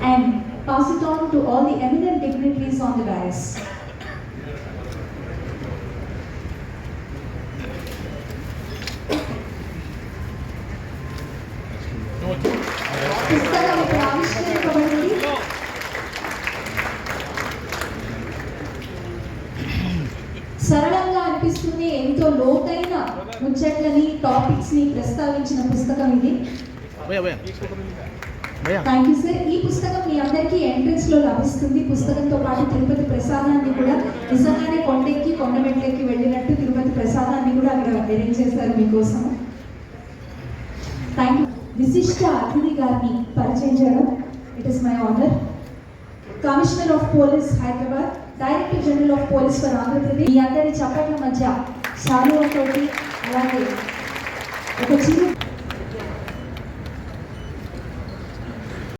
and pass it on to all the eminent dignitaries on the dais. సరళంగా అనిపిస్తుంది ఎంతో లోతైన ముచ్చట్లని టాపిక్స్ని ప్రస్తావించిన పుస్తకం ఇది. థ్యాంక్ యూ సార్ ఈ లో లభిస్తుంది. పుస్తకంతో పాటు తిరుపతి ప్రసాదాన్ని కూడా నిజంగానే కొండెక్కి కొండమెట్లెక్కి వెళ్ళినట్టు తిరుపతి ప్రసాదాన్ని కూడా అక్కడ అరేంజ్ చేశారు మీకోసం. థ్యాంక్ యూ విశిష్ట అతిథి గారిని పరిచయం చేయడం. It is my honour commissioner of police Hyderabad director general of police for Andhra Pradesh మీ అందరి చప్పట్ల మధ్య శాలువతోటి అలాగే ఒక చిన్న